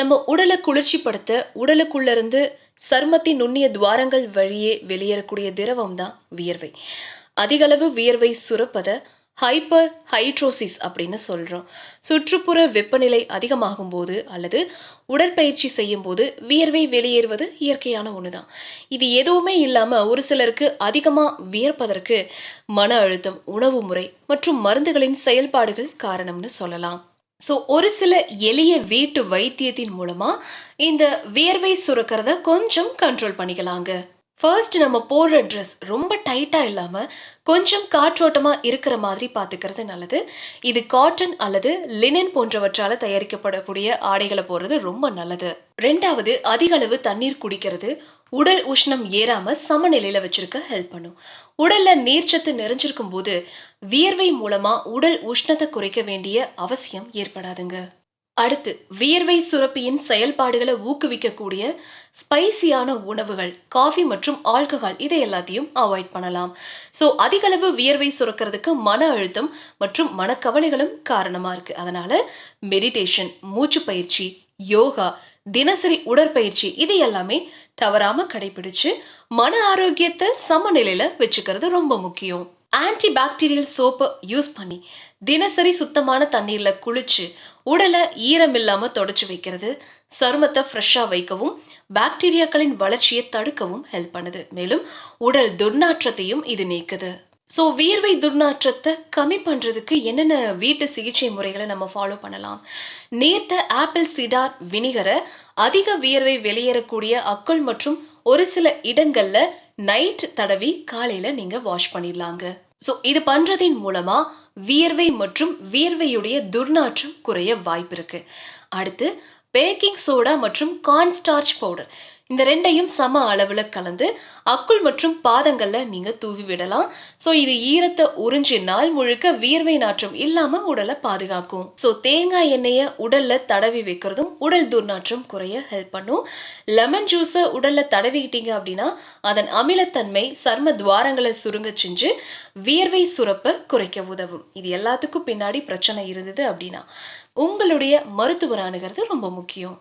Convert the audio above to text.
நம்ம உடலை குளிர்ச்சிப்படுத்த உடலுக்குள்ளேருந்து சருமத்தின் நுண்ணிய துவாரங்கள் வழியே வெளியேறக்கூடிய திரவம் தான் வியர்வை. அதிகளவு வியர்வை சுரப்பதை ஹைப்பர் ஹைட்ரோசிஸ் அப்படின்னு சொல்கிறோம் சுற்றுப்புற வெப்பநிலை அதிகமாகும் போது அல்லது உடற்பயிற்சி செய்யும் போது வியர்வை வெளியேறுவது இயற்கையான ஒன்று தான் இது எதுவுமே இல்லாமல் ஒரு சிலருக்கு அதிகமாக வியர்ப்பதற்கு மன அழுத்தம் உணவு முறை மற்றும் மருந்துகளின் செயல்பாடுகள் காரணம்னு சொல்லலாம். ஸோ ஒரு சில எளிய வீட்டு வைத்தியத்தின் மூலமாக இந்த வியர்வை சுரக்கிறத கொஞ்சம் கண்ட்ரோல் பண்ணிக்கலாங்க. ஃபர்ஸ்ட் நம்ம போடுற ட்ரெஸ் ரொம்ப டைட்டாக இல்லாமல் கொஞ்சம் காற்றோட்டமாக இருக்கிற மாதிரி பார்த்துக்கிறது நல்லது. இது காட்டன் அல்லது லினன் போன்றவற்றால் தயாரிக்கப்படக்கூடிய ஆடைகளை போடுறது ரொம்ப நல்லது. ரெண்டாவது அதிக அளவு தண்ணீர் குடிக்கிறது. உடல் உஷ்ணம் ஏறாமல் சமநிலையில் வச்சுருக்க ஹெல்ப் பண்ணும். உடலில் நீர்ச்சத்து நிறைஞ்சிருக்கும் போது வியர்வை மூலமாக உடல் உஷ்ணத்தை குறைக்க வேண்டிய அவசியம் ஏற்படாதுங்க. அடுத்து வியர்வை சுரப்பியின் செயல்பாடுகளை ஊக்குவிக்கக்கூடிய ஸ்பைசியான உணவுகள் காஃபி மற்றும் ஆல்கஹால் இதை எல்லாத்தையும் அவாய்ட் பண்ணலாம். ஸோ அதிகளவு வியர்வை சுரக்கிறதுக்கு மன அழுத்தம் மற்றும் மனக்கவலைகளும் காரணமாக இருக்குது அதனால் மெடிடேஷன் மூச்சு பயிற்சி யோகா தினசரி உடற்பயிற்சி இது எல்லாமே தவறாமல் கடைபிடிச்சு மன ஆரோக்கியத்தை சமநிலையில் வச்சுக்கிறது ரொம்ப முக்கியம். ஆன்டி பாக்டீரியல் சோப்பை யூஸ் பண்ணி தினசரி சுத்தமான தண்ணீரில் குளிச்சு உடலை ஈரம் இல்லாமல் தொடச்சி வைக்கிறது. சருமத்தை ஃப்ரெஷ்ஷாக வைக்கவும் பாக்டீரியாக்களின் வளர்ச்சியை தடுக்கவும் ஹெல்ப் பண்ணுது. மேலும் உடல் துர்நாற்றத்தையும் இது நீக்குது. ஸோ வியர்வை துர்நாற்றத்தை கம்மி பண்ணுறதுக்கு என்னென்ன வீட்டு சிகிச்சை முறைகளை நம்ம ஃபாலோ பண்ணலாம்? நேர்த்த ஆப்பிள் சிடார் வினிகரை அதிக வியர்வை வெளியேறக்கூடிய அக்குள் மற்றும் ஒரு சில இடங்களில் நைட் தடவி காலையில் நீங்கள் வாஷ் பண்ணிடலாங்க. ஸோ இது பண்ணுறதின் மூலமாக வியர்வை மற்றும் வியர்வையுடைய துர்நாற்றம் குறைய வாய்ப்பு இருக்குது அடுத்து பேக்கிங் சோடா மற்றும் கார்ன்ஸ்டார்ச் பவுடர் இந்த ரெண்டையும் சம அளவில் கலந்து அக்குள் மற்றும் பாதங்களில் நீங்கள் தூவி விடலாம். ஸோ இது ஈரத்தை உறிஞ்சி நாள் முழுக்க வியர்வை நாற்றம் இல்லாமல் உடலை பாதுகாக்கும். ஸோ தேங்காய் எண்ணெயை உடலில் தடவி வைக்கிறதும் உடல் துர்நாற்றம் குறைய ஹெல்ப் பண்ணும். லெமன் ஜூஸை உடலில் தடவிக்கிட்டீங்க அப்படின்னா அதன் அமிலத்தன்மை சர்ம துவாரங்களை சுருங்க செஞ்சு வியர்வை சுரப்பை குறைக்க உதவும். இது எல்லாத்துக்கும் பின்னாடி பிரச்சனை இருந்தது அப்படின்னா உங்களுடைய மருத்துவர் அணுகிறது ரொம்ப முக்கியம்.